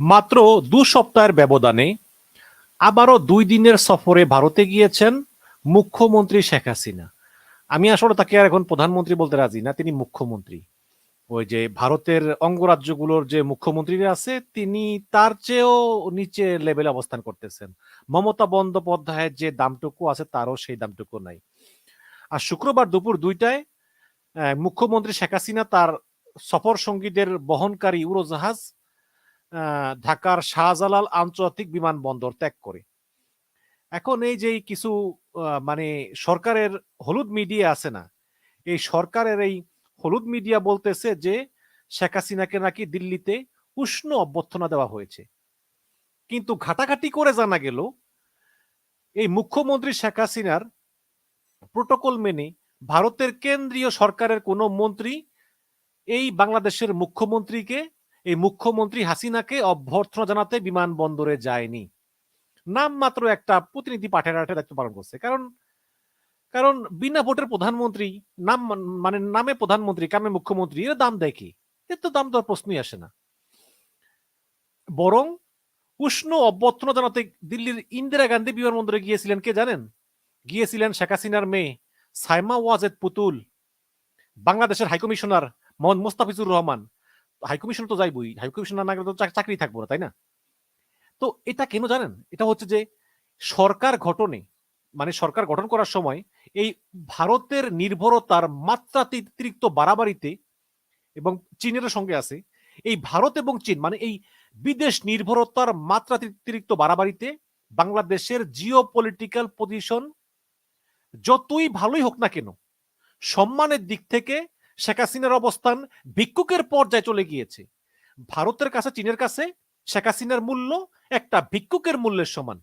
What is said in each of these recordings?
মাত্র দু সপ্তাহের ব্যবধানে আবারও দুই দিনের সফরে ভারতে গিয়েছেন মুখ্যমন্ত্রী শেখ হাসিনা। আমি আসলে তাকে আর এখন প্রধানমন্ত্রী বলতে রাজি না, তিনি মুখ্যমন্ত্রী। ওই যে ভারতের অঙ্গরাজ্যগুলোর যে মুখ্যমন্ত্রীরা আছে, তিনি তার চেয়েও নিচে লেভেলে অবস্থান করতেছেন। মমতা বন্দ্যোপাধ্যায়ের যে দামটুকু আছে, তারও সেই দামটুকু নাই। আর শুক্রবার দুপুর দুইটায় মুখ্যমন্ত্রী শেখ হাসিনা তার সফর সঙ্গীদের বহনকারী উড়োজাহাজ ঢাকার শাহজালাল আন্তর্জাতিক বিমানবন্দর ত্যাগ করে। এখন এই যে কিছু মানে সরকারের হলুদ মিডিয়া আছে না, এই সরকারের এই হলুদ মিডিয়া বলতেছে যে শেখ হাসিনাকে নাকি দিল্লিতে উষ্ণ অভ্যর্থনা দেওয়া হয়েছে। কিন্তু ঘাটাঘাটি করে জানা গেল, এই মুখ্যমন্ত্রী শেখ হাসিনার প্রোটোকল মেনে ভারতের কেন্দ্রীয় সরকারের কোনো মন্ত্রী এই বাংলাদেশের মুখ্যমন্ত্রীকে এই মুখ্যমন্ত্রী হাসিনাকে অভ্যর্থনা জানাতে বিমানবন্দরে যায়নি। নাম মাত্র একটা প্রতিনিধি পাঠের আঠে দায়িত্ব পালন করছে। কারণ কারণ বিনা ভোটের প্রধানমন্ত্রী, নাম মানে নামে প্রধানমন্ত্রী, কামে মুখ্যমন্ত্রী, এর দাম দেয় কি এর তো দাম দেওয়ার প্রশ্নই আসে না। বরং উষ্ণ অভ্যর্থনা জানাতে দিল্লির ইন্দিরা গান্ধী বিমানবন্দরে গিয়েছিলেন কে জানেন? গিয়েছিলেন শেখ হাসিনার মেয়ে সাইমা ওয়াজেদ পুতুল, বাংলাদেশের high commissioner Mohammad Mustafizur Rahman high commission তো যাইবই হাইকমিশনার না গেলে তো চাক- চাকরি থাকব না, তাই না? তো এটা কেন জানেন? এটা হচ্ছে যে সরকার গঠনে মানে সরকার গঠন করার সময় এই ভারতের নির্ভরতার মাত্রাতিরিক্ত বাড়াবাড়িতে এবং চীনের সঙ্গে আছে, এই ভারত এবং চীন মানে এই বিদেশ নির্ভরতার মাত্রাতিরিক্ত বাড়াবাড়িতে বাংলাদেশের জিও পলিটিক্যাল পজিশন যতই ভালোই হোক না কেন, সম্মানের দিক থেকে শেখ হাসিনার অবস্থান ভিক্ষুকের পর্যায়ে চলে গিয়েছে। ভারতের কাছে, চীনের কাছে শেখ হাসিনার মূল্য একটা ভিক্ষুকের মূল্যের সমান।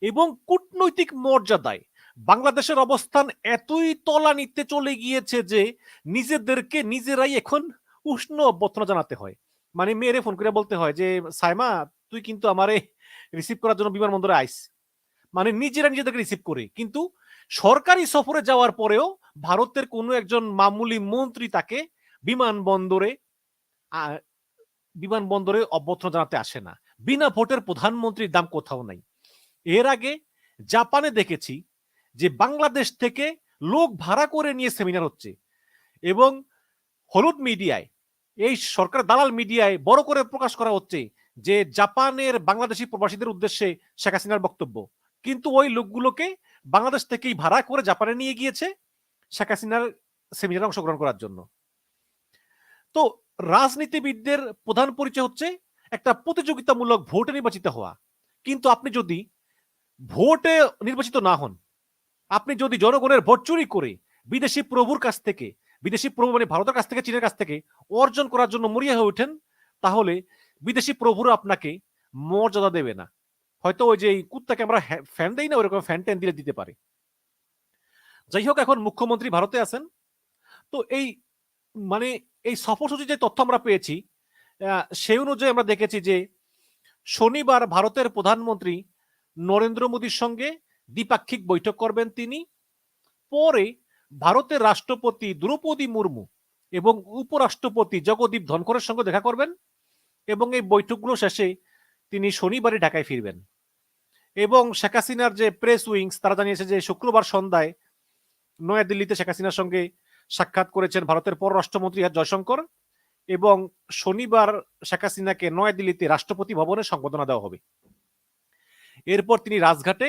এবং কূটনৈতিক মর্যাদায় বাংলাদেশের অবস্থান এতই তলানিতে চলে গিয়েছে যে নিজেদেরকে নিজেরাই এখন উষ্ণ অভ্যর্থনা জানাতে হয়। মানে মেয়েরে ফোন করে বলতে হয় যে, সাইমা, তুই কিন্তু আমারে রিসিভ করার জন্য বিমানবন্দরে আইস। মানে নিজেরা নিজেদেরকে রিসিভ করে। কিন্তু সরকারি সফরে যাওয়ার পরেও ভারতের কোনো একজন মামুলি মন্ত্রী তাকে বিমানবন্দরে বিমানবন্দরে অভ্যর্থনা জানাতে আসে না। বিনা ভোটের প্রধানমন্ত্রীর দাম কোথাও নাই। এর আগে জাপানে দেখেছি যে বাংলাদেশ থেকে লোক ভাড়া করে নিয়ে সেমিনার হচ্ছে এবং হলুদ মিডিয়ায়, এই সরকার দালাল মিডিয়ায় বড় করে প্রকাশ করা হচ্ছে যে জাপানের বাংলাদেশি প্রবাসীদের উদ্দেশ্যে শেখ হাসিনার বক্তব্য। কিন্তু ওই লোকগুলোকে বাংলাদেশ থেকেই ভাড়া করে জাপানে নিয়ে গিয়েছে। শেখ হাসিনার সেমিনারে অংশগ্রহণ করার জন্য। তো রাজনীতিবিদদের প্রধান পরিচয় হচ্ছে একটা প্রতিযোগিতামূলক ভোটে নির্বাচিত হওয়া। কিন্তু আপনি যদি ভোটে নির্বাচিত না হন, আপনি যদি জনগণের ভোট চুরি করে বিদেশি প্রভুর কাছ থেকে, বিদেশি প্রভু মানে ভারতের কাছ থেকে, চীনের কাছ থেকে অর্জন করার জন্য মরিয়া হয়ে ওঠেন, তাহলে বিদেশি প্রভুরা আপনাকে মর্যাদা দেবে না। হয়তো ওই যে কুত্তাকে আমরা ফ্যান দেই না, ওরকম ফ্যান ট্যান দিলে দিতে পারে। যাই হোক এখন মুখ্যমন্ত্রী ভারতে আছেন। তো এই মানে এই সফরসূচি যে তথ্য আমরা পেয়েছি সেই অনুযায়ী আমরা দেখেছি যে শনিবার ভারতের প্রধানমন্ত্রী নরেন্দ্র মোদীর সঙ্গে দ্বিপাক্ষিক বৈঠক করবেন তিনি। পরে ভারতের রাষ্ট্রপতি দ্রৌপদী মুর্মু এবং উপরাষ্ট্রপতি জগদীপ ধনখড়ের সঙ্গে দেখা করবেন এবং এই বৈঠকগুলো শেষে তিনি শনিবারে ঢাকায় ফিরবেন। এবং শেখ হাসিনার যে প্রেস উইংস তারা জানিয়েছে যে শুক্রবার সন্ধ্যায় নয়াদিল্লিতে শেখ হাসিনার সঙ্গে সাক্ষাৎ করেছেন ভারতের পররাষ্ট্রমন্ত্রী জয়শঙ্কর এবং শনিবার শেখ হাসিনাকে নয়াদিল্লিতে রাষ্ট্রপতি ভবনে সংবর্ধনা দেওয়া হবে। এরপর তিনি রাজঘাটে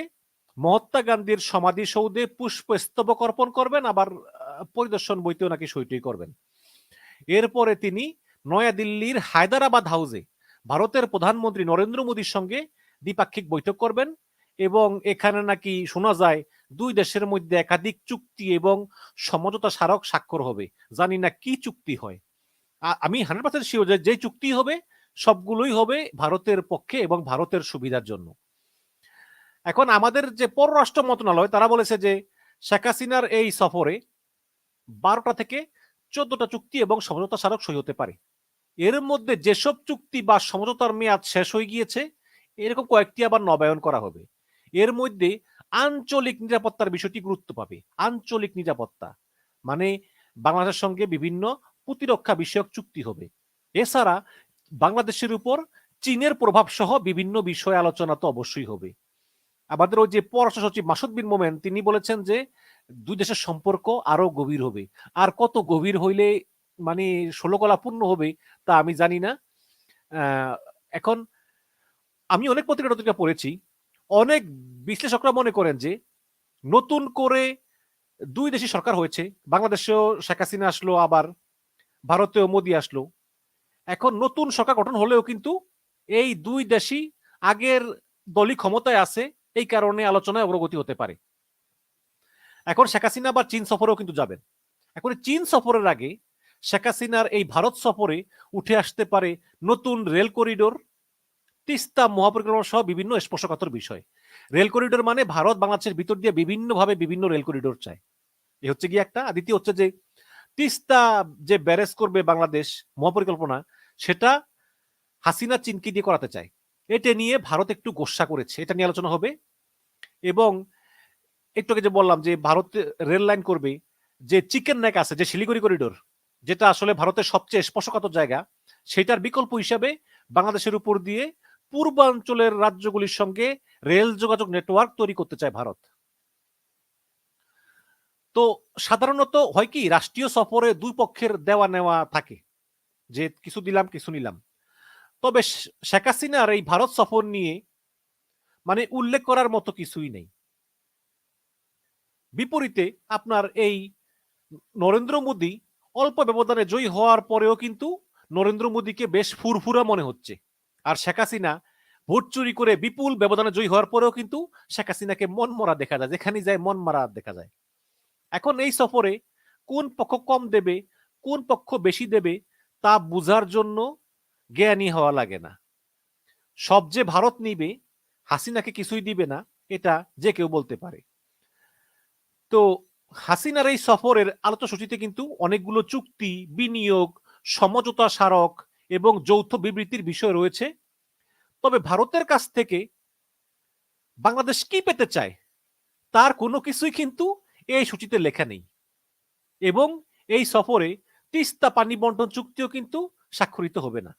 মহাত্মা গান্ধীর সমাধিসৌধে পুষ্পস্তবক অর্পণ করবেন, আবার পরিদর্শন বইতেও নাকি সইটই করবেন। এরপরে তিনি নয়াদিল্লির হায়দ্রাবাদ হাউসে ভারতের প্রধানমন্ত্রী নরেন্দ্র মোদীর সঙ্গে দ্বিপাক্ষিক বৈঠক করবেন। এবং এখানে নাকি শোনা যায়, দুই দেশের মধ্যে একাধিক চুক্তি এবং সমঝোতা স্মারক স্বাক্ষর হবে। জানি না কি চুক্তি হয়। আমি হান্ড্রেড পার্সেন্ট শিওর যে যে চুক্তি হবে, সবগুলোই হবে ভারতের পক্ষে এবং ভারতের সুবিধার জন্য। এখন আমাদের যে পররাষ্ট্র মন্ত্রণালয়, তারা বলেছে যে, শেখ হাসিনার এই সফরে বারোটা থেকে চোদ্দটা চুক্তি এবং সমঝোতা স্মারক সই হতে পারে। এর মধ্যে যেসব চুক্তি বা সমঝোতার মেয়াদ শেষ হয়ে গিয়েছে, এরকম কয়েকটি আবার নবায়ন করা হবে। এর মধ্যে আঞ্চলিক নিরাপত্তার বিষয়টি গুরুত্ব পাবে। আঞ্চলিক নিরাপত্তা মানে বাংলাদেশের সঙ্গে বিভিন্ন প্রতিরক্ষা বিষয়ক চুক্তি হবে। এছাড়া বাংলাদেশের উপর চীনের প্রভাব সহ বিভিন্ন বিষয়ে আলোচনা তো অবশ্যই হবে। আমাদের ওই যে পররাষ্ট্র সচিব মাসুদ বিন মোমেন, তিনি বলেছেন যে দুই দেশের সম্পর্ক আরও গভীর হবে। আর কত গভীর হইলে মানে ষোলো কলা পূর্ণ হবে তা আমি জানি না। এখন আমি অনেক পত্রিকা পড়েছি। অনেক বিশ্লেষকরা মনে করেন যে নতুন করে দুই দেশি সরকার হয়েছে। বাংলাদেশেও শেখ হাসিনা আসলো, আবার ভারতেও মোদি আসলো। এখন নতুন সরকার গঠন হলেও কিন্তু এই দুই দেশই আগের দলই ক্ষমতায় আছে, এই কারণে আলোচনায় অগ্রগতি হতে পারে। এখন শেখ হাসিনা বা চীন সফরেও কিন্তু যাবেন। এখন চীন সফরের আগে শেখ হাসিনার এই ভারত সফরে উঠে আসতে পারে নতুন রেল করিডোর তিস্তা মহাপরিকল্পনা সহ বিভিন্ন স্পর্শকাতর বিষয়। রেল করিডোর মানে ভারত বাংলাদেশের ভিতর দিয়ে বিভিন্নভাবে বিভিন্ন রেল করিডোর চায়। এ হচ্ছে কি একটা। দ্বিতীয় হচ্ছে যে, তিস্তা যে ব্যারেজ করবে বাংলাদেশ মহাপরিকল্পনা, সেটা হাসিনা চিনকি দিয়ে করাতে চায়। এটা নিয়ে ভারত একটু গোসা করেছে। এটা নিয়ে আলোচনা হবে। এবং একটু আগে যে বললাম যে, ভারত রেল লাইন করবে, যে চিকেন নেক আছে, যে শিলিগুড়ি করিডোর, যেটা আসলে ভারতের সবচেয়ে স্পর্শকাতর জায়গা, সেটার বিকল্প হিসাবে বাংলাদেশের উপর দিয়ে পূর্বাঞ্চলের রাজ্যগুলির সঙ্গে রেল যোগাযোগ নেটওয়ার্ক তৈরি করতে চায় ভারত। তো সাধারণত হয় কি, রাষ্ট্রীয় সফরে দুই পক্ষের দেওয়া নেওয়া থাকে, যে কিছু দিলাম, কিছু নিলাম। তবে শেখ হাসিনার এই ভারত সফর নিয়ে মানে উল্লেখ করার মতো কিছুই নেই। বিপরীতে আপনার এই নরেন্দ্র মোদী অল্প ব্যবধানে জয়ী হওয়ার পরেও কিন্তু নরেন্দ্র মোদীকে বেশ ফুরফুরা মনে হচ্ছে। আর শেখ হাসিনা ভোট চুরি করে বিপুল ব্যবধানে জয়ী হওয়ার পরেও কিন্তু শেখ হাসিনাকে মন মরা দেখা যায় যেখানে যায় মন মারা দেখা যায়। এখন এই সফরে কোন পক্ষ কম দেবে, কোন পক্ষ বেশি দেবে, তা বুঝার জন্য জ্ঞানী হওয়া লাগে না। সব যে ভারত নিবে, হাসিনাকে কিছুই দিবে না, এটা যে কেউ বলতে পারে। তো হাসিনার এই সফরের আলোচনাসূচিতে কিন্তু অনেকগুলো চুক্তি, বিনিয়োগ, সমঝোতা স্মারক এবং যৌথ বিবৃতির বিষয় রয়েছে। তবে ভারতের কাছ থেকে বাংলাদেশ কি পেতে চায়, তার কোনো কিছুই কিন্তু এই সূচিতে লেখা নেই। এবং এই সফরে তিস্তা পানি বন্টন চুক্তিও কিন্তু স্বাক্ষরিত হবে না।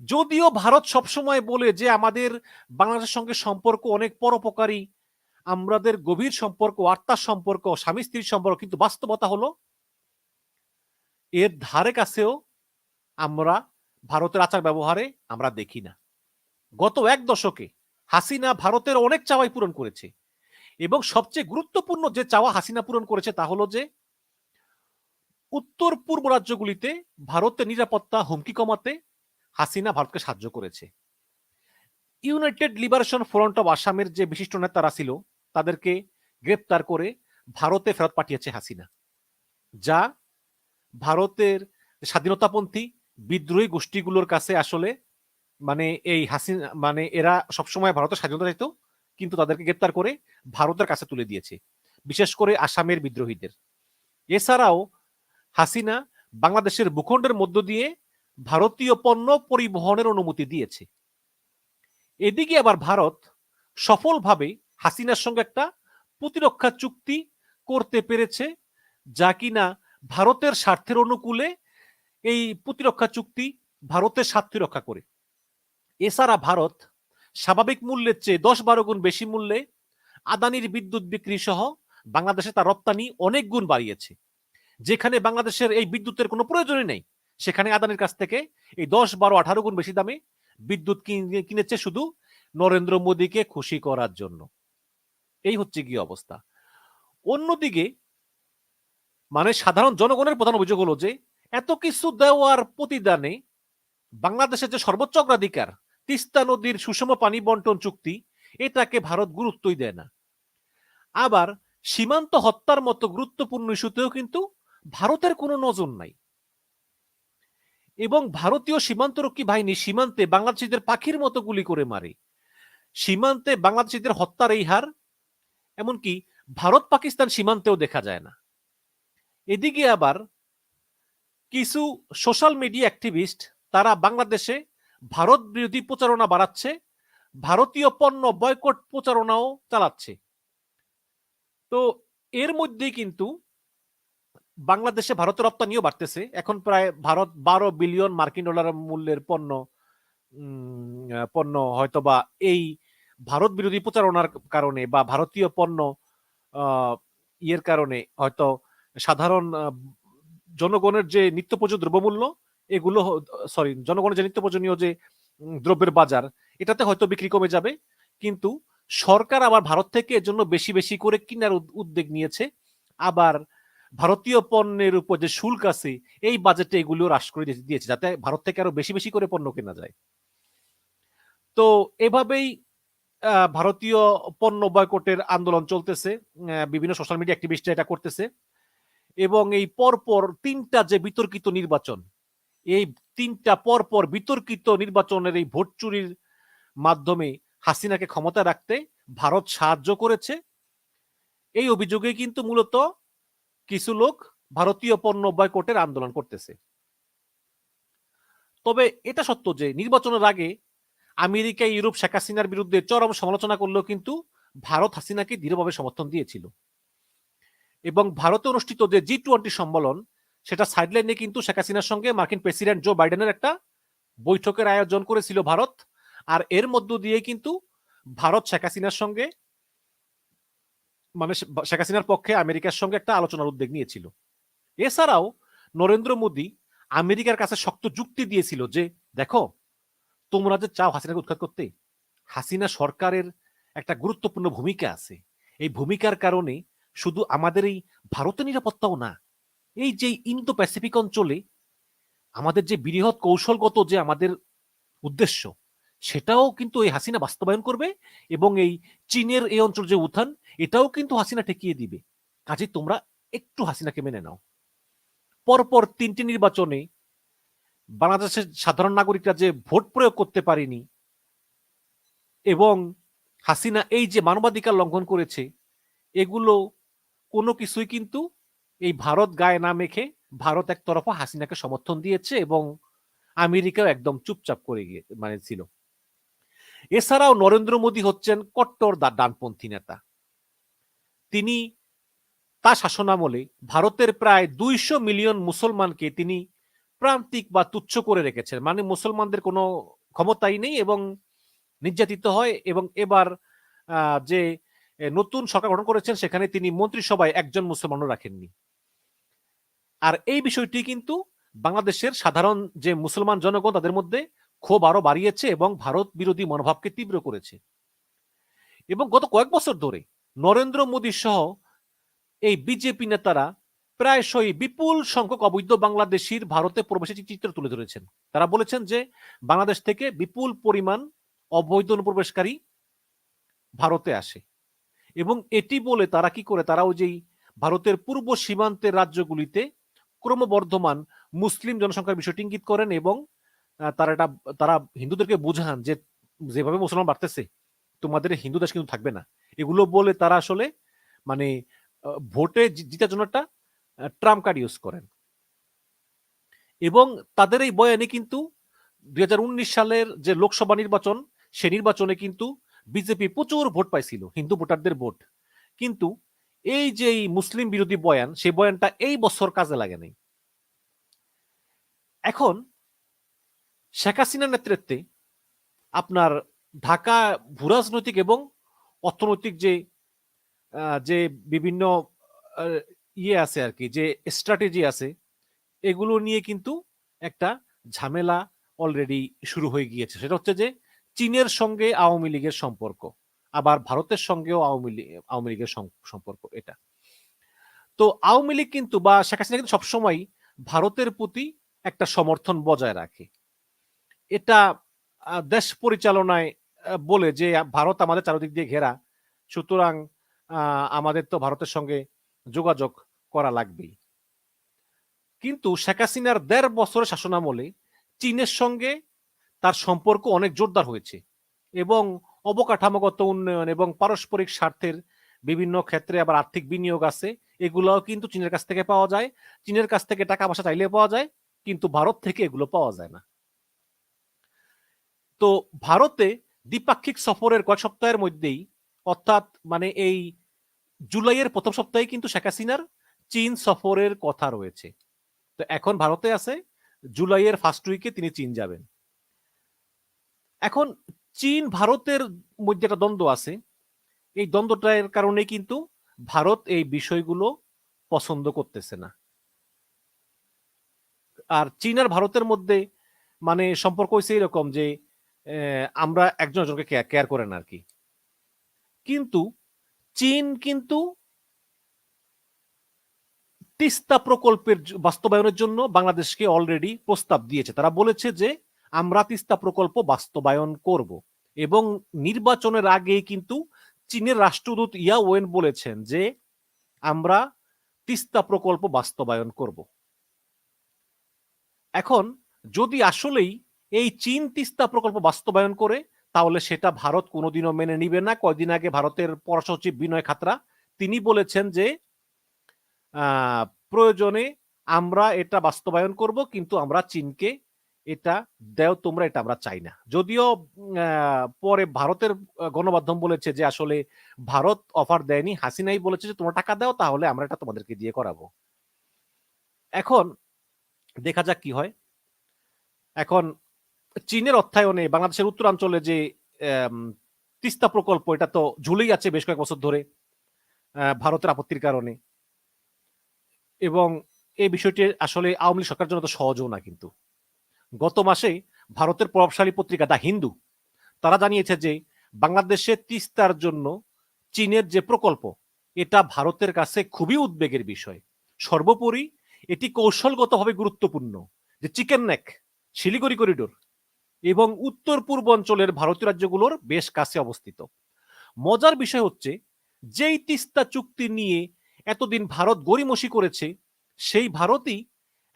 যদিও ভারত সবসময় বলে যে আমাদের বাংলাদেশের সঙ্গে সম্পর্ক অনেক পরোপকারী, আমাদের গভীর সম্পর্ক, আত্মার সম্পর্ক স্বামী স্ত্রীর সম্পর্ক, কিন্তু বাস্তবতা হলো, এর ধারে কাছেও আমরা ভারতের আচার ব্যবহারে আমরা দেখি না। গত এক দশকে হাসিনা ভারতের অনেক চাওয়াই পূরণ করেছে এবং সবচেয়ে গুরুত্বপূর্ণ যে চাওয়া হাসিনা পূরণ করেছে তা হলো যে উত্তর পূর্ব রাজ্যগুলিতে ভারতের নিরাপত্তা হুমকি কমাতে হাসিনা ভারতকে সাহায্য করেছে। ইউনাইটেড লিবারেশন ফ্রন্ট অফ আসামের যে বিশিষ্ট নেতারা ছিল, তাদেরকে গ্রেপ্তার করে ভারতে ফেরত পাঠিয়েছে হাসিনা, যা ভারতের স্বাধীনতাপন্থী বিদ্রোহী গোষ্ঠীগুলোর কাছে আসলে মানে এই হাসিনা মানে এরা সবসময় ভারতের স্বাধীনতা চাইতো, কিন্তু তাদেরকে গ্রেপ্তার করে ভারতের কাছে তুলে দিয়েছে, বিশেষ করে আসামের বিদ্রোহীদের। এছাড়াও হাসিনা বাংলাদেশের ভূখণ্ডের মধ্য দিয়ে ভারতীয় পণ্য পরিবহনের অনুমতি দিয়েছে। এদিকে আবার ভারত সফলভাবে হাসিনার সঙ্গে একটা প্রতিরক্ষা চুক্তি করতে পেরেছে, যা কিনা ভারতের স্বার্থের অনুকূলে এই প্রতিরক্ষা চুক্তি ভারতের স্বার্থ রক্ষা করে। এছাড়া ভারত স্বাভাবিক মূল্যের চেয়ে দশ বারো গুণ বেশি মূল্যে আদানির বিদ্যুৎ বিক্রি সহ বাংলাদেশে তার রপ্তানি অনেক গুণ বাড়িয়েছে। যেখানে বাংলাদেশের এই বিদ্যুতের কোনো প্রয়োজনই নেই, সেখানে আদানির কাছ থেকে এই দশ বারো আঠারো গুণ বেশি দামে বিদ্যুৎ কিনে- কিনেছে শুধু নরেন্দ্র মোদীকে খুশি করার জন্য। এই হচ্ছে কি অবস্থা। অন্যদিকে মানে সাধারণ জনগণের প্রধান অভিযোগ হলো যে এত কিছু দেওয়ার প্রতিদানে বাংলাদেশের যে সর্বোচ্চ অগ্রাধিকার, তিস্তা নদীর সুষম পানি বন্টন চুক্তি, এটাকে ভারত গুরুত্বই দেয় না। আবার সীমান্ত হত্যার মতো গুরুত্বপূর্ণ ইস্যুতেও কিন্তু ভারতের কোনো নজর নাই। এবং ভারতীয় সীমান্তরক্ষী বাহিনী সীমান্তে বাংলাদেশিদের পাখির মতো গুলি করে মারে। সীমান্তে বাংলাদেশিদের হত্যার এই হার, এমনকি ভারত পাকিস্তান সীমান্তেও দেখা যায় না। এদিকে আবার কিছু সোশ্যাল মিডিয়া অ্যাক্টিভিস্ট তারা বাংলাদেশে ভারত বিরোধী প্রচারণা বাড়াচ্ছে, ভারতীয় পণ্য বয়কট প্রচারণাও চালাচ্ছে। তো এর মধ্যে কিন্তু বাংলাদেশে ভারতের রপ্তানিও বাড়তেছে। এখন প্রায় ভারত বারো বিলিয়ন মার্কিন ডলার মূল্যের পণ্য পণ্য হয়তোবা এই ভারত বিরোধী প্রচারণার কারণে বা ভারতীয় পণ্য ইয়ের কারণে হয়তো সাধারণ জনগণের যে নিত্য প্রয়োজনীয় দ্রব্যমূল্য, এগুলো সরি জনগণের যে নিত্য প্রয়োজনীয় যে দ্রব্যের বাজার, এটাতে হয়তো বিক্রি কমে যাবে। কিন্তু সরকার আবার ভারত থেকে এর জন্য বেশি বেশি করে কেনার উদ- উদ্যোগ নিয়েছে। আবার ভারতীয় পণ্যের উপর যে শুল্ক আছে, এই বাজেটে এগুলো হ্রাস করে দিয়েছে যাতে ভারত থেকে আরও বেশি বেশি করে পণ্য কেনা যায়। তো এভাবেই ভারতীয় পণ্য বয়কটের আন্দোলন চলতেছে। বিভিন্ন সোশ্যাল মিডিয়া অ্যাক্টিভিস্টরা এটা করতেছে। এবং এই পরপর তিনটা যে বিতর্কিত নির্বাচন, এই তিনটা পরপর বিতর্কিত নির্বাচনের এই ভোট চুরির মাধ্যমে হাসিনাকে ক্ষমতা রাখতে ভারত সাহায্য করেছে। এই অভিযোগে কিন্তু মূলত কিছু লোক ভারতীয় পণ্য বয়কটের আন্দোলন করতেছে। তবে এটা সত্য যে নির্বাচনের আগে আমেরিকা, ইউরোপ শেখ হাসিনার বিরুদ্ধে চরম সমালোচনা করলেও কিন্তু ভারত হাসিনাকে দৃঢ়ভাবে সমর্থন দিয়েছিল। এবং ভারতে অনুষ্ঠিত যে জি টোয়েন্টি সম্মেলন, সেটা সাইডলাইনে কিন্তু শেখ হাসিনার সঙ্গে মার্কিন প্রেসিডেন্ট জো বাইডেনের একটা বৈঠকের আয়োজন করেছিল ভারত। আর এর মধ্য দিয়ে কিন্তু ভারত শেখ হাসিনার সঙ্গে মানে শেখ হাসিনার পক্ষে আমেরিকার সঙ্গে একটা আলোচনার উদ্যোগ নিয়েছিল। এছাড়াও নরেন্দ্র মোদী আমেরিকার কাছে শক্ত যুক্তি দিয়েছিল যে, দেখো, তোমরা যে চাও হাসিনাকে উৎখাত করতে, হাসিনা সরকারের একটা গুরুত্বপূর্ণ ভূমিকা আছে। এই ভূমিকার কারণে শুধু আমাদের এই ভারতের নিরাপত্তাও না, এই যে ইন্দো প্যাসিফিক অঞ্চলে আমাদের যে বৃহৎ কৌশলগত যে আমাদের উদ্দেশ্য, সেটাও কিন্তু এই হাসিনা বাস্তবায়ন করবে এবং এই চীনের এই অঞ্চল যে উত্থান, এটাও কিন্তু হাসিনা ঠেকিয়ে দিবে। কাজে তোমরা একটু হাসিনাকে মেনে নাও। পরপর তিনটি নির্বাচনে বাংলাদেশের সাধারণ নাগরিকরা যে ভোট প্রয়োগ করতে পারেনি এবং হাসিনা এই যে মানবাধিকার লঙ্ঘন করেছে, এগুলো কোনো কিছুই কিন্তু এই ভারত গায়ে না মেখে ভারত একতরফা হাসিনাকে সমর্থন দিয়েছে এবং আমেরিকাও একদম চুপচাপ করে গিয়ে মানে ছিল। এছাড়াও নরেন্দ্র মোদী হচ্ছেন কট্টর ডানপন্থী নেতা। তিনি তার শাসনামলে ভারতের প্রায় দুইশো মিলিয়ন মুসলমানকে তিনি প্রান্তিক বা তুচ্ছ করে রেখেছেন। মানে মুসলমানদের কোনো ক্ষমতাই নেই এবং নির্যাতিত হয় এবং এবার যে নতুন সরকার গঠন করেছেন, সেখানে তিনি মন্ত্রিসভায় একজন মুসলমানও রাখেননি। আর এই বিষয়টি কিন্তু বাংলাদেশের সাধারণ যে মুসলমান জনগণ, তাদের মধ্যে ক্ষোভ আরও বাড়িয়েছে এবং ভারত বিরোধী মনোভাবকে তীব্র করেছে। এবং গত কয়েক বছর ধরে নরেন্দ্র মোদী সহ এই বিজেপি নেতারা প্রায়শই বিপুল সংখ্যক অবৈধ বাংলাদেশির ভারতে প্রবেশের চিত্র তুলে ধরেছেন। তারা বলেছেন যে বাংলাদেশ থেকে বিপুল পরিমাণ অবৈধ অনুপ্রবেশকারী ভারতে আসে। এবং এটি বলে তারা কি করে? তারা ওই যেই ভারতের পূর্ব সীমান্তের রাজ্যগুলিতে ক্রমবর্ধমান মুসলিম জনসংখ্যার বিষয়টি ইঙ্গিত করেন এবং তারা এটা, তারা হিন্দুদেরকে বোঝান যে যেভাবে মুসলমান বাড়তেছে, তোমাদের হিন্দু দেশ কিন্তু থাকবে না। এগুলো বলে তারা আসলে মানে ভোটে জিতার জন্য একটা ট্রাম্প কার্ড ইউজ করেন। এবং তাদের এই বয়ানে কিন্তু দুই হাজার উনিশ সালের যে লোকসভা নির্বাচন, সে নির্বাচনে কিন্তু বিজেপি প্রচুর ভোট পাইছিল, হিন্দু ভোটারদের ভোট। কিন্তু এই যে মুসলিম বিরোধী বয়ান, সেই বয়ানটা এই বছর কাজে লাগে নাই। এখন শেখ হাসিনার নেতৃত্বে আপনার ঢাকা ভূরাজনৈতিক এবং অর্থনৈতিক যে যে বিভিন্ন ইয়ে আছে আর কি, যে স্ট্র্যাটেজি আছে, এগুলো নিয়ে কিন্তু একটা ঝামেলা অলরেডি শুরু হয়ে গিয়েছে। সেটা হচ্ছে যে চীনের সঙ্গে আওয়ামী লীগের সম্পর্ক, আবার ভারতের সঙ্গেও আওয়ামী লীগ আওয়ামী লীগের সম্পর্ক এটা। তো আওয়ামী লীগ কিন্তু বা শেখ হাসিনা কিন্তু সবসময় ভারতের প্রতি একটা সমর্থন বজায় রাখে। এটা দেশ পরিচালনায় বলে যে ভারত আমাদের চারদিক দিয়ে ঘেরা, সুতরাং আমাদের তো ভারতের সঙ্গে যোগাযোগ করা লাগবেই। কিন্তু শেখ হাসিনার দেড় বছরের শাসনামলে চীনের সঙ্গে তার সম্পর্ক অনেক জোরদার হয়েছে এবং অবকাঠামোগত উন্নয়ন এবং পারস্পরিক স্বার্থের বিভিন্ন ক্ষেত্রে আবার আর্থিক বিনিয়োগ আছে, এগুলোও কিন্তু চীনের কাছ থেকে পাওয়া যায়। চীনের কাছ থেকে টাকা পয়সা চাইলে পাওয়া যায়, কিন্তু ভারত থেকে এগুলো পাওয়া যায় না। তো ভারতে দ্বিপাক্ষিক সফরের কয়েক সপ্তাহের মধ্যেই, অর্থাৎ মানে এই জুলাইয়ের প্রথম সপ্তাহে কিন্তু শেখ হাসিনার চীন সফরের কথা রয়েছে। তো এখন ভারতে আছে, জুলাইয়ের ফার্স্ট উইকে তিনি চীন যাবেন। এখন চীন, ভারতের মধ্যে একটা দ্বন্দ্ব আছে। এই দ্বন্দ্বটার কারণে কিন্তু ভারত এই বিষয়গুলো পছন্দ করতেছে না। আর চীন আর ভারতের মধ্যে মানে সম্পর্ক হয়েছে এরকম যে আমরা একজন একজনকে কেয়ার করেন আর কি। কিন্তু চীন কিন্তু তিস্তা প্রকল্পের বাস্তবায়নের জন্য বাংলাদেশকে অলরেডি প্রস্তাব দিয়েছে। তারা বলেছে যে আমরা তিস্তা প্রকল্প বাস্তবায়ন করব। এবং নির্বাচনের আগেই কিন্তু চীনের রাষ্ট্রদূত ইয়া ওয়েন বলেছেন যে আমরা তিস্তা প্রকল্প বাস্তবায়ন করব। এখন যদি আসলেই এই চীন তিস্তা প্রকল্প বাস্তবায়ন করে, তাহলে সেটা ভারত কোনোদিনও মেনে নিবে না। কয়দিন আগে ভারতের পরসচিব বিনয় খাতরা, তিনি বলেছেন যে প্রয়োজনে আমরা এটা বাস্তবায়ন করব, কিন্তু আমরা চীনকে এটা দেও, তোমরা এটা আমরা চাই না। যদিও পরে ভারতের গণমাধ্যম বলেছে যে আসলে ভারত অফার দেয়নি, হাসিনাই বলেছে যে তোমরা টাকা দাও, তাহলে আমরা এটা তোমাদেরকে দিয়ে করাবো। এখন দেখা যাক কি হয়। এখন চীনের অর্থায়নে বাংলাদেশের উত্তরাঞ্চলে যে তিস্তা প্রকল্প, এটা তো ঝুলেই আছে বেশ কয়েক বছর ধরে ভারতের আপত্তির কারণে। এবং এই বিষয়টি আসলে আওয়ামী লীগ সরকারের জন্য তো সহজও না কিন্তু। গত মাসে ভারতের প্রভাবশালী পত্রিকা দা হিন্দু। তারা জানিয়েছে যে বাংলাদেশে তিস্তার জন্য চীনের যে প্রকল্প, এটা ভারতের কাছে খুবই উদ্বেগের বিষয়। সর্বোপরি এটি কৌশলগতভাবে গুরুত্বপূর্ণ যে চিকেন নেক, শিলিগুড়ি করিডোর এবং উত্তর পূর্ব অঞ্চলের ভারতীয় রাজ্যগুলোর বেশ কাছে অবস্থিত। মজার বিষয় হচ্ছে, যেই তিস্তা চুক্তি নিয়ে এতদিন ভারত গড়িমসি করেছে, সেই ভারতই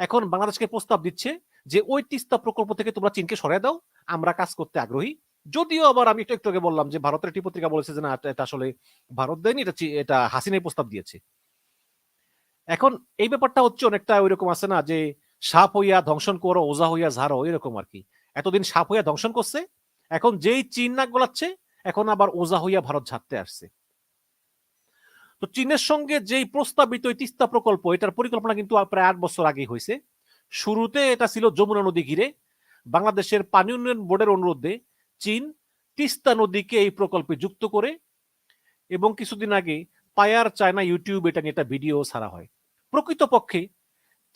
এখন বাংলাদেশকে প্রস্তাব দিচ্ছে যে ওই তিস্তা প্রকল্প থেকে তোমরা চীনকে সরাই দাও, আমরা কাজ করতে আগ্রহী। যদিও আবার আমি একটু একটু আগে বললাম যে ভারতের একটি পত্রিকা বলেছে যে না, এটা- আসলে ভারত দেয়নি, এটা এটা হাসিনাই প্রস্তাব দিয়েছে। এখন এই ব্যাপারটা হচ্ছে অনেকটা ওইরকম আছে না যে সাপ হইয়া ধ্বংসন করো, ওজা হইয়া ঝাড়ো, এরকম আর কি। এতদিন সাপ হইয়া ধ্বংসন করছে, এখন যেই চীন নাক গলাচ্ছে, এখন আবার ওজা হইয়া ভারত ঝাড়তে আসছে। তো চীনের সঙ্গে যেই প্রস্তাবিত তিস্তা প্রকল্প, এটার পরিকল্পনা কিন্তু প্রায় আট বছর আগে হয়েছে শুরুতে এটা ছিল যমুনা নদী ঘিরে। বাংলাদেশের পানি উন্নয়ন বোর্ডের অনুরোধে চীন তিস্তা নদীকে এই প্রকল্পে যুক্ত করে এবং কিছুদিন আগে পায়ার চায়না ইউটিউব এটা নিয়ে একটা ভিডিও ছাড়া হয়। প্রকৃতপক্ষে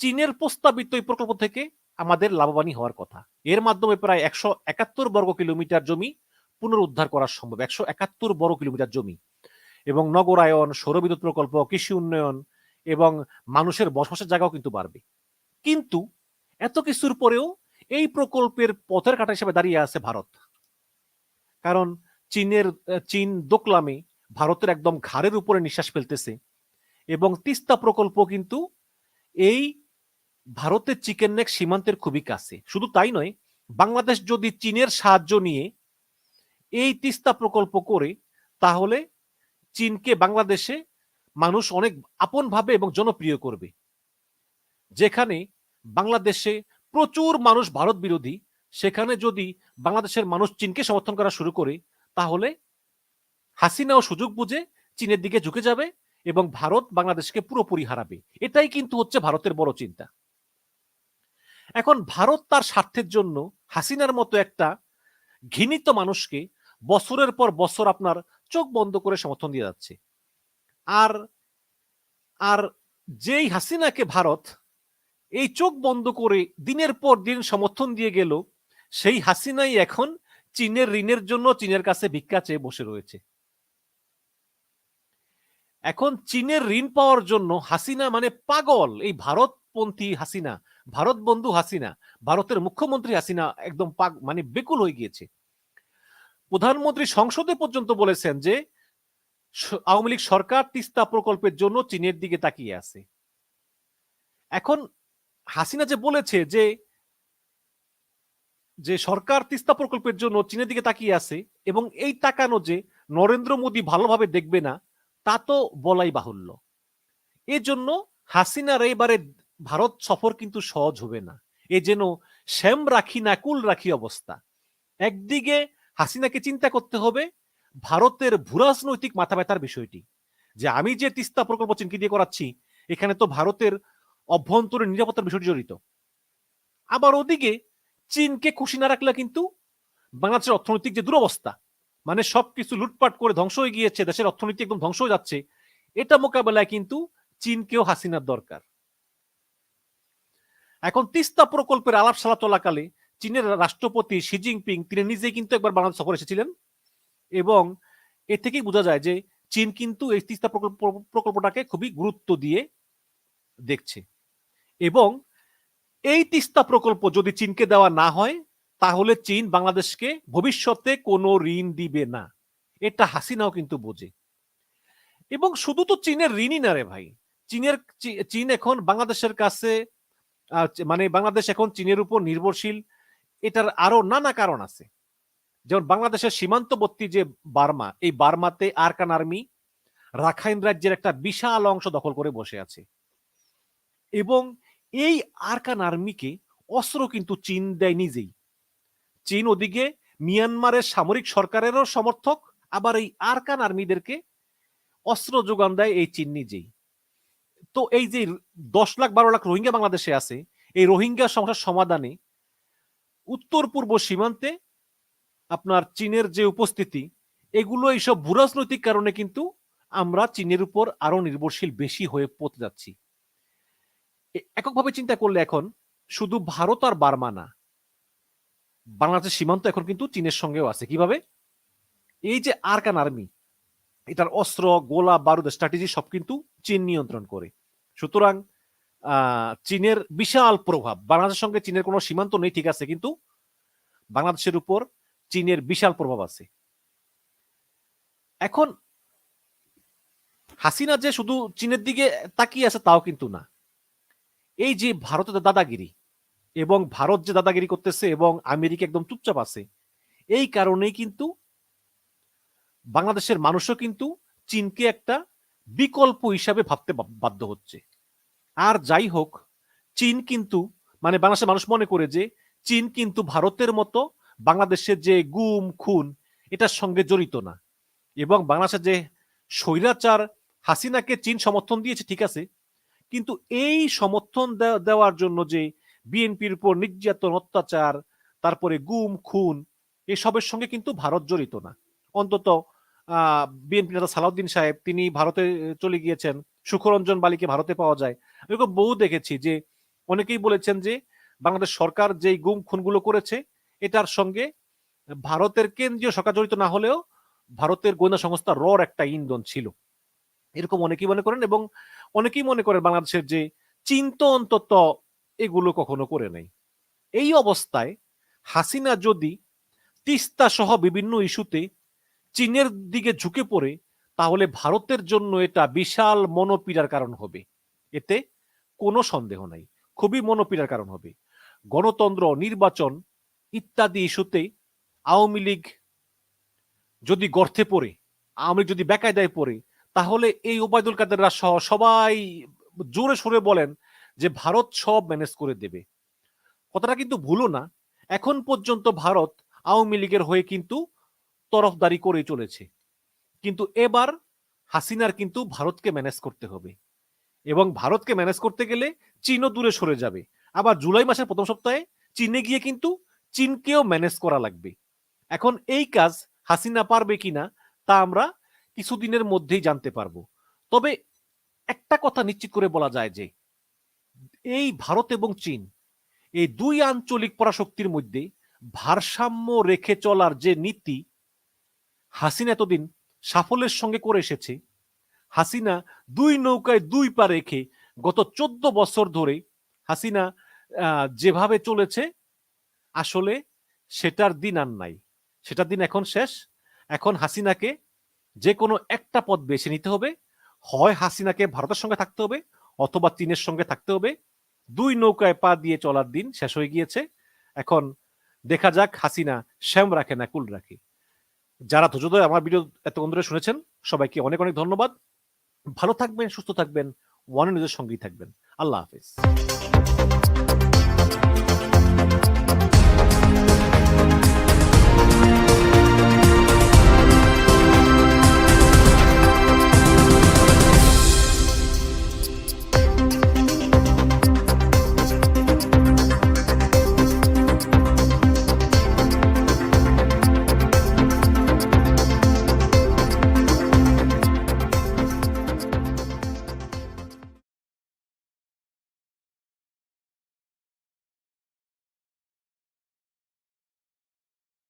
চীনের প্রস্তাবিত এই প্রকল্প থেকে আমাদের লাভবানই হওয়ার কথা। এর মাধ্যমে প্রায় একশো একাত্তর বর্গ কিলোমিটার জমি পুনরুদ্ধার করা সম্ভব। একশো একাত্তর বর্গ কিলোমিটার জমি এবং নগরায়ন, সৌরবিদ্যুৎ প্রকল্প, কৃষি উন্নয়ন এবং মানুষের বসবাসের জায়গাও কিন্তু বাড়বে। কিন্তু এত কিছুর পরেও এই প্রকল্পের পথের কাটা হিসেবে দাঁড়িয়ে আছে ভারত। কারণ চীনের চীন দোকলামে ভারতের একদম ঘাড়ের উপরে নিঃশ্বাস ফেলতেছে এবং তিস্তা প্রকল্প কিন্তু এই ভারতের চিকেন নেক সীমান্তের খুবই কাছে। শুধু তাই নয়, বাংলাদেশ যদি চীনের সাহায্য নিয়ে এই তিস্তা প্রকল্প করে, তাহলে চীনকে বাংলাদেশে মানুষ অনেক আপন ভাবে এবং জনপ্রিয় করবে। যেখানে বাংলাদেশে প্রচুর মানুষ ভারত বিরোধী। সেখানে যদি বাংলাদেশের মানুষ চীনকে সমর্থন করা শুরু করে, তাহলে হাসিনাও সুযোগ বুঝে চীনের দিকে ঝুঁকে যাবে এবং ভারত বাংলাদেশকে পুরোপুরি হারাবে। এটাই কিন্তু হচ্ছে ভারতের বড় চিন্তা। এখন ভারত তার স্বার্থের জন্য হাসিনার মতো একটা ঘৃণিত মানুষকে বছরের পর বছর আপনার চোখ বন্ধ করে সমর্থন দিয়ে যাচ্ছে। আর আর যেই হাসিনাকে ভারত এই চোখ বন্ধ করে দিনের পর দিন সমর্থন দিয়ে গেল, সেই হাসিনাই এখন চীনের ঋণের জন্য চীনের কাছে ভিক্ষা চেয়ে বসে রয়েছে। এখন চীনের ঋণ পাওয়ার জন্য হাসিনা মানে পাগল, এই ভারতপন্থী হাসিনা, ভারত বন্ধু হাসিনা, ভারতের মুখ্যমন্ত্রী হাসিনা একদম পাগ মানে বেকুল হয়ে গিয়েছে। প্রধানমন্ত্রী সংসদে পর্যন্ত বলেছেন যে আওয়ামী লীগ সরকার তিস্তা প্রকল্পের জন্য চীনের দিকে তাকিয়ে আছে। এখন হাসিনা যে বলেছে যে যে সরকার তিস্তা প্রকল্পের জন্য চীনের দিকে তাকিয়ে আছে এবং এই তাকানো যে নরেন্দ্র মোদী ভালোভাবে দেখবে না, তা তো বলাই বাহুল্য। এজন্য হাসিনার এইবারে ভারত সফর কিন্তু সহজ হবে না। এ যেন শ্যাম রাখি না কুল রাখি অবস্থা। একদিকে হাসিনাকে চিন্তা করতে হবে ভারতের ভূরাজনৈতিক মাথা ব্যথার বিষয়টি, যে আমি যে তিস্তা প্রকল্প চীনকে দিয়ে করাচ্ছি, এখানে তো ভারতের অভ্যন্তরীণ নিরাপত্তার বিষয়টি জড়িত। আবার ওদিকে চীনকে খুশি না রাখলে কিন্তু বাংলাদেশের অর্থনৈতিক যে দুরবস্থা মানে সবকিছু লুটপাট করে ধ্বংস হয়ে গিয়েছে, দেশের অর্থনীতি একদম ধ্বংস হয়ে যাচ্ছে, এটা মোকাবেলায় কিন্তু চীনকেও হাসিনার দরকার। এখন তিস্তা প্রকল্পের আলাপ সালা চলাকালে চীনের রাষ্ট্রপতি শি জিনপিং, তিনি নিজেই কিন্তু একবার বাংলাদেশ সফর এসেছিলেন এবং এ থেকেই বোঝা যায় যে চীন কিন্তু এই তিস্তা প্রকল্প, প্রকল্পটাকে খুবই গুরুত্ব দিয়ে দেখছে। এবং এই তিস্তা প্রকল্প যদি চীনকে দেওয়া না হয়, তাহলে চীন বাংলাদেশকে ভবিষ্যতে কোনো ঋণ দিবে না। এটা হাসিনাও কিন্তু বোঝে। এবং শুধু তো চীনের ঋণই না রে ভাই, চীনের চীন এখন বাংলাদেশের কাছে মানে বাংলাদেশ এখন চীনের উপর নির্ভরশীল, এটার আরও নানা কারণ আছে। যেমন বাংলাদেশের সীমান্তবর্তী যে বার্মা, এই বার্মাতে আরকান আর্মি রাখাইন রাজ্যের একটা বিশাল অংশ দখল করে বসে আছে। এবং এই আরকান আর্মিকে অস্ত্র কিন্তু চীন দেয় নিজেই। চীন ওদিকে মিয়ানমারের সামরিক সরকারেরও সমর্থক, আবার এই আরকান আর্মিদেরকে অস্ত্র যোগান দেয় এই চীন নিজেই। তো এই যে দশ লাখ, বারো লাখ রোহিঙ্গা বাংলাদেশে আছে, এই রোহিঙ্গা সমস্যার সমাধানে উত্তর পূর্ব সীমান্তে আপনার চীনের যে উপস্থিতি, এগুলো এইসব ভূরাজনৈতিক কারণে কিন্তু আমরা চীনের উপর আরও নির্ভরশীল বেশি হয়ে পড়তে যাচ্ছি। এককভাবে চিন্তা করলে এখন শুধু ভারত আর বার্মা না, বাংলাদেশের সীমান্ত এখন কিন্তু চীনের সঙ্গেও আছে। কীভাবে? এই যে আরকান আর্মি, এটার অস্ত্র, গোলা, বারুদ, স্ট্র্যাটেজি সব কিন্তু চীন নিয়ন্ত্রণ করে। সুতরাং চীনের বিশাল প্রভাব, বাংলাদেশের সঙ্গে চীনের কোনো সীমান্ত নেই, ঠিক আছে, কিন্তু বাংলাদেশের উপর চীনের বিশাল প্রভাব আছে। এখন হাসিনা যে শুধু চীনের দিকে তাকিয়ে আছে, তাও কিন্তু না। এই যে ভারতের দাদাগিরি এবং ভারত যে দাদাগিরি করতেছে এবং আমেরিকা একদম চুপচাপ আছে, এই কারণেই কিন্তু বাংলাদেশের মানুষও কিন্তু চীনকে একটা বিকল্প হিসাবে ভাবতে বাধ্য হচ্ছে। আর যাই হোক, চীন কিন্তু মানে বাংলাদেশের মানুষ মনে করে যে চীন কিন্তু ভারতের মতো বাংলাদেশের যে গুম, খুন, এটার সঙ্গে জড়িত না। এবং বাংলাদেশের যে স্বৈরাচার হাসিনাকে চীন সমর্থন দিয়েছে, ঠিক আছে কিন্তু এই সমর্থন দেওয়ার জন্য যে বিএনপির উপর নির্যাতন, অত্যাচার, তারপরে গুম, খুন, এসবের সঙ্গে কিন্তু ভারত জড়িত না। অন্তত বিএনপি নেতা সালাউদ্দিন সাহেব, তিনি ভারতে চলে গিয়েছেন, সুখরঞ্জন বালিকে ভারতে পাওয়া যায়। এরকম বহু দেখেছি যে অনেকেই বলেছেন যে বাংলাদেশ সরকার যেই গুম, খুনগুলো করেছে, এটার সঙ্গে ভারতের কেন্দ্রীয় সরকার জড়িত না হলেও ভারতের গোয়েন্দা সংস্থা রর একটা ইন্ধন ছিল। এরকম অনেকেই মনে করেন এবং অনেকেই মনে করেন বাংলাদেশের যে চিন্ত অন্তত এগুলো কখনো করে নাই। এই অবস্থায় হাসিনা যদি তিস্তা সহ বিভিন্ন ইস্যুতে চীনের দিকে ঝুঁকে পড়ে, তাহলে ভারতের জন্য এটা বিশাল মনোপীড়ার কারণ হবে। এতে কোনো সন্দেহ নাই। খুবই মনোপীড়ার কারণ হবে। গণতন্ত্র, নির্বাচন ইত্যাদি ইস্যুতে আওয়ামী লীগ যদি গর্তে পড়ে, আওয়ামী লীগ যদি বেকায়দায় পড়ে তাহলে এই ওবায়দুল কাদেররা সহ সবাই জোরে সরে বলেন যে ভারত সব ম্যানেজ করে দেবে। কথাটা কিন্তু ভুলো না। এখন পর্যন্ত ভারত আওয়ামী লীগের হয়ে কিন্তু তরফদারি করে চলেছে। কিন্তু এবার হাসিনার কিন্তু ভারতকে ম্যানেজ করতে হবে। এবং ভারতকে ম্যানেজ করতে গেলে চীনও দূরে সরে যাবে। আবার জুলাই মাসের প্রথম সপ্তাহে চীনে গিয়ে কিন্তু চীনকেও ম্যানেজ করা লাগবে। এখন এই কাজ হাসিনা পারবে কিনা তা আমরা কিছুদিনের মধ্যেই জানতে পারব। তবে একটা কথা নিশ্চিত করে বলা যায় যে, এই ভারত এবং চীন, এই দুই আঞ্চলিক পরাশক্তির মধ্যে ভারসাম্য রেখে চলার যে নীতি, হাসিনা এতদিন সাফল্যের সঙ্গে করে এসেছে। হাসিনা দুই নৌকায় দুই পা রেখে গত চোদ্দ বছর ধরে হাসিনা যেভাবে চলেছে, আসলে সেটার দিন আর নাই। সেটার দিন এখন শেষ। এখন হাসিনাকে যে কোনো একটা পদ বেছে নিতে হবে। হয় হাসিনাকে ভারতের সঙ্গে থাকতে হবে অথবা চীনের সঙ্গে থাকতে হবে। দুই নৌকায় পা দিয়ে চলার দিন শেষ হয়ে গিয়েছে। এখন দেখা যাক হাসিনা শ্যাম রাখে না কুল রাখে। যারা ধৈর্য ধরে আমার ভিডিও এত ধরে শুনেছেন, সবাইকে অনেক অনেক ধন্যবাদ। ভালো থাকবেন, সুস্থ থাকবেন, ওয়ান নিউজের সঙ্গেই থাকবেন। আল্লাহ হাফিজ।